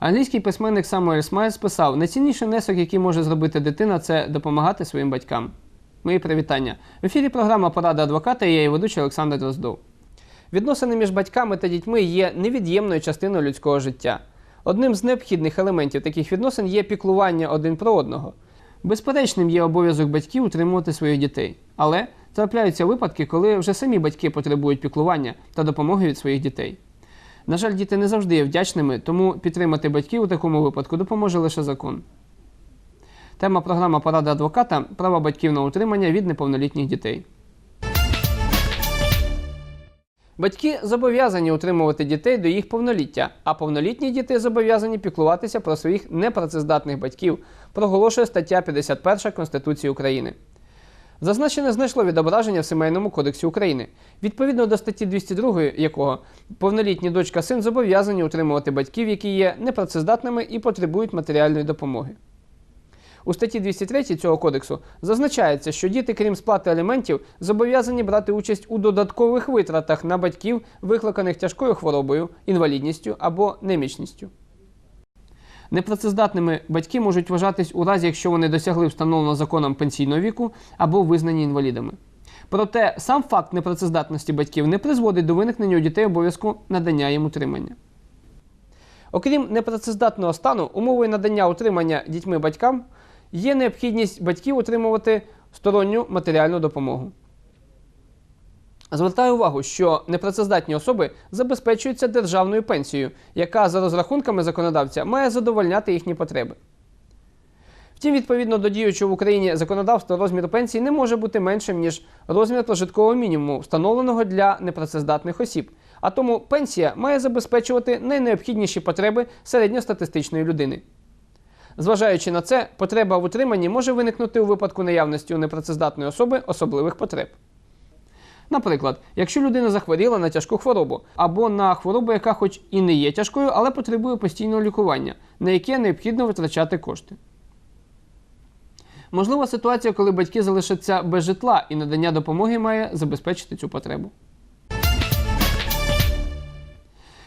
Англійський письменник Самуель Смайлс писав: найцінніший внесок, який може зробити дитина, це допомагати своїм батькам. Мої привітання. В ефірі програма Порада адвоката і я її ведучий Олександр Дроздов. Відносини між батьками та дітьми є невід'ємною частиною людського життя. Одним з необхідних елементів таких відносин є піклування один про одного. Безперечним є обов'язок батьків утримувати своїх дітей. Але трапляються випадки, коли вже самі батьки потребують піклування та допомоги від своїх дітей. На жаль, діти не завжди є вдячними, тому підтримати батьків у такому випадку допоможе лише закон. Тема програма Порада адвоката права батьків на утримання від неповнолітніх дітей. Батьки зобов'язані утримувати дітей до їх повноліття, а повнолітні діти зобов'язані піклуватися про своїх непрацездатних батьків, проголошує стаття 51 Конституції України. Зазначене знайшло відображення в Сімейному кодексі України, відповідно до статті 202 якого повнолітні дочка син зобов'язані утримувати батьків, які є непрацездатними і потребують матеріальної допомоги. У статті 203 цього кодексу зазначається, що діти, крім сплати аліментів, зобов'язані брати участь у додаткових витратах на батьків, викликаних тяжкою хворобою, інвалідністю або немічністю. Непрацездатними батьки можуть вважатись у разі, якщо вони досягли встановленого законом пенсійного віку або визнані інвалідами. Проте сам факт непрацездатності батьків не призводить до виникнення у дітей обов'язку надання їм утримання. Окрім непрацездатного стану, умовою надання утримання дітьми батькам є необхідність батьків утримувати сторонню матеріальну допомогу. Звертаю увагу, що непрацездатні особи забезпечуються державною пенсією, яка за розрахунками законодавця має задовольняти їхні потреби. Втім, відповідно до діючого в Україні законодавства, розмір пенсії не може бути меншим, ніж розмір прожиткового мінімуму, встановленого для непрацездатних осіб. А тому пенсія має забезпечувати найнеобхідніші потреби середньостатистичної людини. Зважаючи на це, потреба в утриманні може виникнути у випадку наявності у непрацездатної особи особливих потреб. Наприклад, якщо людина захворіла на тяжку хворобу або на хворобу, яка хоч і не є тяжкою, але потребує постійного лікування, на яке необхідно витрачати кошти. Можлива ситуація, коли батьки залишаться без житла і надання допомоги має забезпечити цю потребу.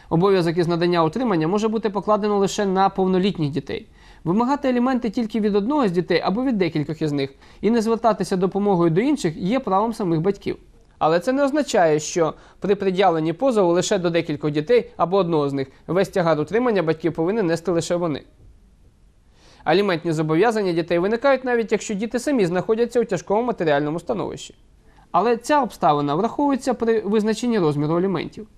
Обов'язок із надання утримання може бути покладено лише на повнолітніх дітей. Вимагати аліменти тільки від одного з дітей або від декількох із них, і не звертатися допомогою до інших є правом самих батьків. Але це не означає, що при пред'явленні позову лише до декількох дітей або одного з них весь тягар утримання батьків повинні нести лише вони. Аліментні зобов'язання дітей виникають навіть якщо діти самі знаходяться у тяжкому матеріальному становищі. Але ця обставина враховується при визначенні розміру аліментів.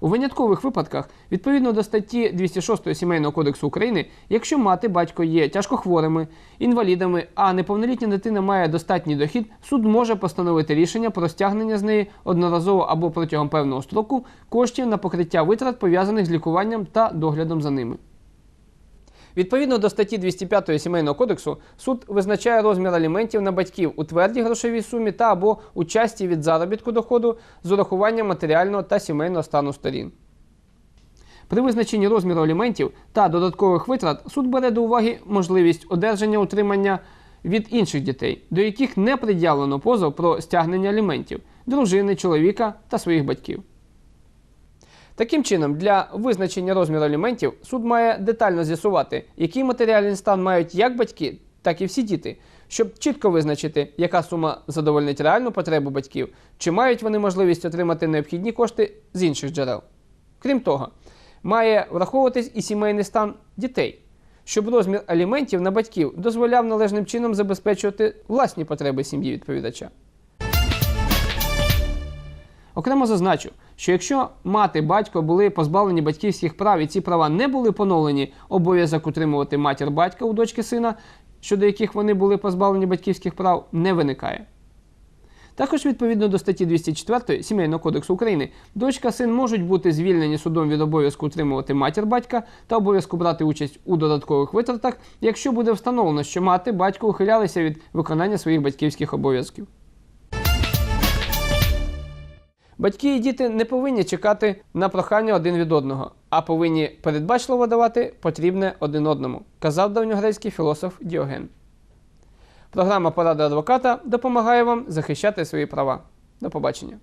У виняткових випадках, відповідно до статті 206 Сімейного кодексу України, якщо мати батько є тяжкохворими, інвалідами, а неповнолітня дитина має достатній дохід, суд може постановити рішення про стягнення з неї одноразово або протягом певного строку коштів на покриття витрат, пов'язаних з лікуванням та доглядом за ними. Відповідно до статті 205 Сімейного кодексу, суд визначає розмір аліментів на батьків у твердій грошовій сумі та або у часті від заробітку доходу з урахуванням матеріального та сімейного стану сторін. При визначенні розміру аліментів та додаткових витрат суд бере до уваги можливість одержання утримання від інших дітей, до яких не пред'явлено позов про стягнення аліментів дружини, чоловіка та своїх батьків. Таким чином, для визначення розміру аліментів суд має детально з'ясувати, який матеріальний стан мають як батьки, так і всі діти, щоб чітко визначити, яка сума задовольнить реальну потребу батьків, чи мають вони можливість отримати необхідні кошти з інших джерел. Крім того, має враховуватись і сімейний стан дітей, щоб розмір аліментів на батьків дозволяв належним чином забезпечувати власні потреби сім'ї відповідача. Окремо зазначу, що якщо мати батько були позбавлені батьківських прав і ці права не були поновлені, обов'язок утримувати матір батька у дочки сина, щодо яких вони були позбавлені батьківських прав, не виникає. Також відповідно до статті 204 Сімейного кодексу України, дочка син можуть бути звільнені судом від обов'язку утримувати матір батька та обов'язку брати участь у додаткових витратах, якщо буде встановлено, що мати батько ухилялися від виконання своїх батьківських обов'язків. Батьки і діти не повинні чекати на прохання один від одного, а повинні передбачливо давати потрібне один одному, казав давньогрецький філософ Діоген. Програма Порада адвоката допомагає вам захищати свої права. До побачення.